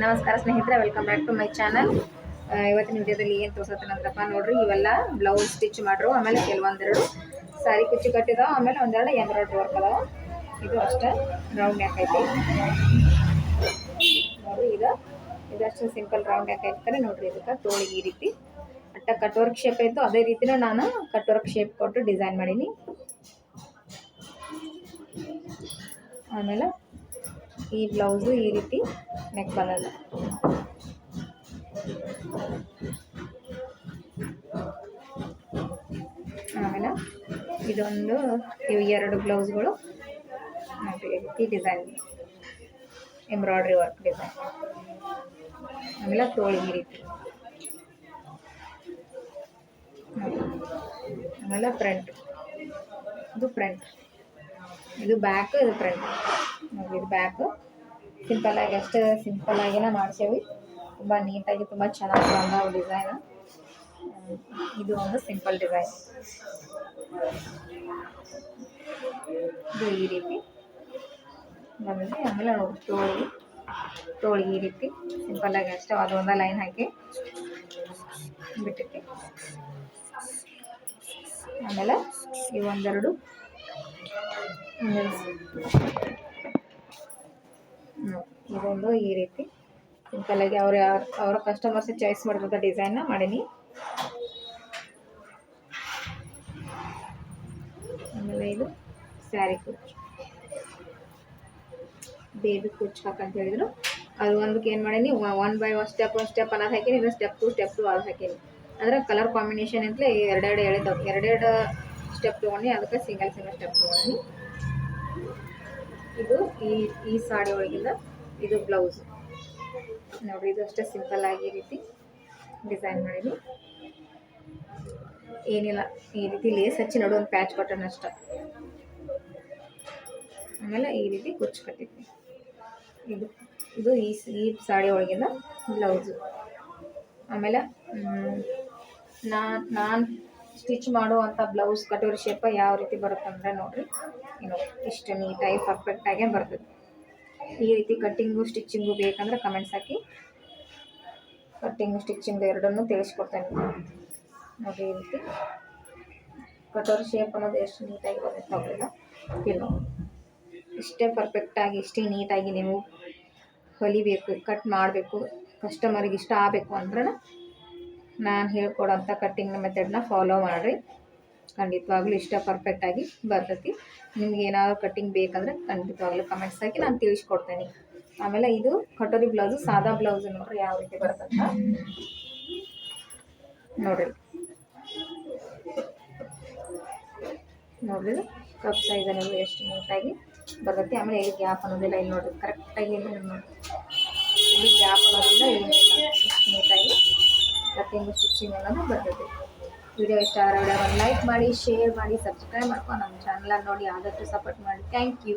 ನಮಸ್ಕಾರ ಸ್ನೇಹಿತರೆ welcome back to my channel ಇವತ್ತಿನ ವಿಡಿಯೋದಲ್ಲಿ ಏನು ತೋರ್ಸತ್ತೇನಂದ್ರಪ್ಪ ನೋಡ್ರಿ, ಇವೆಲ್ಲ ಬ್ಲೌಸ್ ಸ್ಟಿಚ್ ಮಾಡ್ರು, ಆಮೇಲೆ ಕೆಲವೊಂದೆರಡು ಸಾರಿ ಕುಚ್ಚು ಕಟ್ಟಿದಾವ, ಆಮೇಲೆ ಒಂದೆರಡು ಎಂಬ್ರಾಯ್ಡ್ರಿ ವರ್ಕ್ ಅದಾವ. ಇದು ಅಷ್ಟೇ ರೌಂಡ್ ನೆಕ್ ಐತಿ. ನೋಡ್ರಿ ಇದು ಇದಷ್ಟು ಸಿಂಪಲ್ ರೌಂಡ್ ನೆಕ್ ಐತಾರೆ ನೋಡ್ರಿ ಇದಕ್ಕೆ ತೋಳಿಗೆ ಈ ರೀತಿ. ಅಟ್ಟ ಕಟ್ ವರ್ಕ್ ಶೇಪ್ ಇತ್ತು ಅದೇ ರೀತಿನೂ ನಾನು ಕಟ್ ವರ್ಕ್ ಶೇಪ್ ಕೊಟ್ಟು ಡಿಸೈನ್ ಮಾಡೀನಿ. ಆಮೇಲೆ ಈ ಬ್ಲೌಸು ಈ ರೀತಿ ನೆಕ್ ಬಂದದ ಆಮೇಲೆ ಇದೊಂದು ಇವು ಎರಡು ಬ್ಲೌಸ್ಗಳು ಈ ಡಿಸೈನ್ ಎಂಬ್ರಾಯ್ಡ್ರಿ ವರ್ಕ್ ಡಿಸೈನ್ ಆಮೇಲೆ ತೋಳು ಈ ರೀತಿ. ಆಮೇಲೆ ಫ್ರಂಟ್ ಇದು ಫ್ರಂಟ್ ಇದು ಬ್ಯಾಕ್ ಇದು ಫ್ರಂಟ್ ನೋಡಿ, ಇದು ಬ್ಯಾಕು ಸಿಂಪಲ್ ಆಗಿ, ಅಷ್ಟೇ ಸಿಂಪಲ್ ಆಗಿನ ಮಾಡ್ಸೇವಿ. ತುಂಬ ನೀಟಾಗಿ, ತುಂಬ ಚೆನ್ನಾಗಿ ಬಂದಾವ ಡಿಸೈನ್ ಇದು ಒಂದು ಸಿಂಪಲ್ ಡಿಸೈನ್ ಇದು ಈ ರೀತಿ. ಬಂದಿದೆ ಆಮೇಲೆ ನೋಡಿ ತೋಳಿ. ತೋಳಿ ಈ ರೀತಿ. ಸಿಂಪಲ್ ಆಗಿ ಅಷ್ಟೇ ಅದೊಂದು ಲೈನ್ ಹಾಕಿ ಬಿಟ್ಟಿದ್ದೆ. ಆಮೇಲೆ ಈ ಒಂದೆರಡು. ಇದೊಂದು ಈ ರೀತಿ. ಸಿಂಪಲ್ ಆಗಿ ಅವ್ರ ಅವರ ಕಸ್ಟಮರ್ಸ್ ಚಾಯ್ಸ್ ಮಾಡಿರೋಂಥ ಡಿಸೈನ್ನ ಮಾಡೀನಿ. ಆಮೇಲೆ ಇದು ಸ್ಯಾರಿ ಕುಚ್ ಬೇಬಿ ಕುಚ್ಚು ಹಾಕಂತ ಹೇಳಿದ್ರು. ಅದು ಒಂದಕ್ಕೆ ಏನು ಮಾಡೀನಿ? One by one step one step ಅನ್ನೋದು ಹಾಕೀನಿ ಇಲ್ಲ ಸ್ಟೆಪ್ ಟು ಸ್ಟೆಪ್ ಟು ಅದು ಹಾಕೀನಿ. ಅಂದರೆ ಕಲರ್ ಕಾಂಬಿನೇಷನ್ ಅಂತಲೇ ಎರಡೆರಡು ಎಳೆದವು. ಎರಡೆರಡು ಸ್ಟೆಪ್ ತೊಗೊಂಡು ಅದಕ್ಕೆ ಸಿಂಗಲ್ ಸಿಂಗಲ್ ಸ್ಟೆಪ್ ತೊಗೊಂಡು ಇದು ಈ ಈ ಸಾಡಿ ಒಳಗಿಂದ ಇದು ಬ್ಲೌಸ್. ನೋಡಿ, ಇದು ಅಷ್ಟೇ ಸಿಂಪಲ್ ಆಗಿ ಈ ರೀತಿ ಡಿಸೈನ್ ಮಾಡಿದ್ವಿ. ಏನಿಲ್ಲ, ಈ ರೀತಿ ಲೇಸ್ ಹಚ್ಚಿ ನೋಡು, ಒಂದು ಪ್ಯಾಚ್ ಬಟನ್ ಅಷ್ಟೆ. ಆಮೇಲೆ ಈ ರೀತಿ ಕುಚ್ಚು ಕಟ್ಟಿದ್ವಿ. ಇದು ಇದು ಈ ಈ ಸಾಡಿ ಒಳಗಿಂದ ಬ್ಲೌಸು. ಆಮೇಲೆ ನಾನು ನಾನು ಸ್ಟಿಚ್ ಮಾಡುವಂಥ ಬ್ಲೌಸ್ ಕಟೋರಿ ಶೇಪ ಯಾವ ರೀತಿ ಬರುತ್ತೆ ಅಂದರೆ ನೋಡ್ರಿ. ಏನು ಇಷ್ಟು ನೀಟಾಗಿ ಪರ್ಫೆಕ್ಟಾಗೇ ಬರ್ತದೆ. ಈ ರೀತಿ ಕಟ್ಟಿಂಗು ಸ್ಟಿಚ್ಚಿಂಗು ಬೇಕಂದ್ರೆ ಕಮೆಂಟ್ಸ್ ಹಾಕಿ. ಕಟ್ಟಿಂಗು ಸ್ಟಿಚ್ಚಿಂಗು ಎರಡನ್ನೂ ತಿಳಿಸ್ಕೊಡ್ತೇನೆ. ನೋಡ್ರಿ ಈ ರೀತಿ. ಕಟೋರಿ ಶೇಪ್ ಅನ್ನೋದು ಎಷ್ಟು ನೀಟಾಗಿ ಬರುತ್ತೆ ಅವರೆಲ್ಲ ಇಲ್ಲ ಇಷ್ಟೇ ಪರ್ಫೆಕ್ಟಾಗಿ ಇಷ್ಟೇ ನೀಟಾಗಿ ನೀವು ಹೊಲಿಬೇಕು ಕಟ್ ಮಾಡಬೇಕು ಕಸ್ಟಮರಿಗೆ ಇಷ್ಟ ಆಗಬೇಕು ಅಂದ್ರೆ ನಾನು ಹೇಳ್ಕೊಡೋಂಥ ಕಟ್ಟಿಂಗ್ ಮೆಥಡ್ನ ಫಾಲೋ ಮಾಡಿರಿ. ಖಂಡಿತವಾಗ್ಲೂ ಇಷ್ಟ ಪರ್ಫೆಕ್ಟಾಗಿ ಬರ್ತೈತಿ. ನಿಮ್ಗೆ ಏನಾದ್ರು ಕಟ್ಟಿಂಗ್ ಬೇಕಂದ್ರೆ ಖಂಡಿತವಾಗ್ಲೂ ಕಮೆಂಟ್ಸ್ ಹಾಕಿ ನಾನು ತಿಳಿಸ್ಕೊಡ್ತೇನೆ. ಆಮೇಲೆ ಇದು ಕಟೋರಿ ಬ್ಲೌಸು ಸಾದಾ ಬ್ಲೌಸ್ ನೋಡ್ರಿ ಯಾವ ರೀತಿ ಬರ್ತಂತ. ನೋಡ್ರಿ. ನೋಡ್ರಿ ಕಪ್ ಸೈಜ್ ಅನ್ನೋದು ಎಷ್ಟು ನೀಟಾಗಿ ಬರ್ತೈತಿ. ಆಮೇಲೆ ಇಲ್ಲಿ ಗ್ಯಾಪ್ ಅನ್ನೋದಿಲ್ಲ ಇಲ್ಲಿ ನೋಡ್ರಿ. ಕರೆಕ್ಟಾಗಿ ಇಲ್ಲಿ ನೋಡಿ ಇಲ್ಲಿ ಗ್ಯಾಪ್ ಅನ್ನೋದಿಲ್ಲ, ಇಲ್ಲಿ ನೀಟಾಗಿ ಕಟ್ಟಿಂಗು ಸ್ಟಿಚಿಂಗ್ ಅನ್ನೋದು ಬರ್ತೈತಿ ವಿಡಿಯೋ ಇಷ್ಟ ಆದರೆ ವಿಡಿಯೋ ಒಂದು ಲೈಕ್ ಮಾಡಿ ಶೇರ್ ಮಾಡಿ ಸಬ್ಸ್ಕ್ರೈಬ್ ಮಾಡ್ಕೊಂಡು ನಮ್ಮ ಚಾನಲ್ ನೋಡಿ, ಆದಷ್ಟು ಸಪೋರ್ಟ್ ಮಾಡಿ. Thank you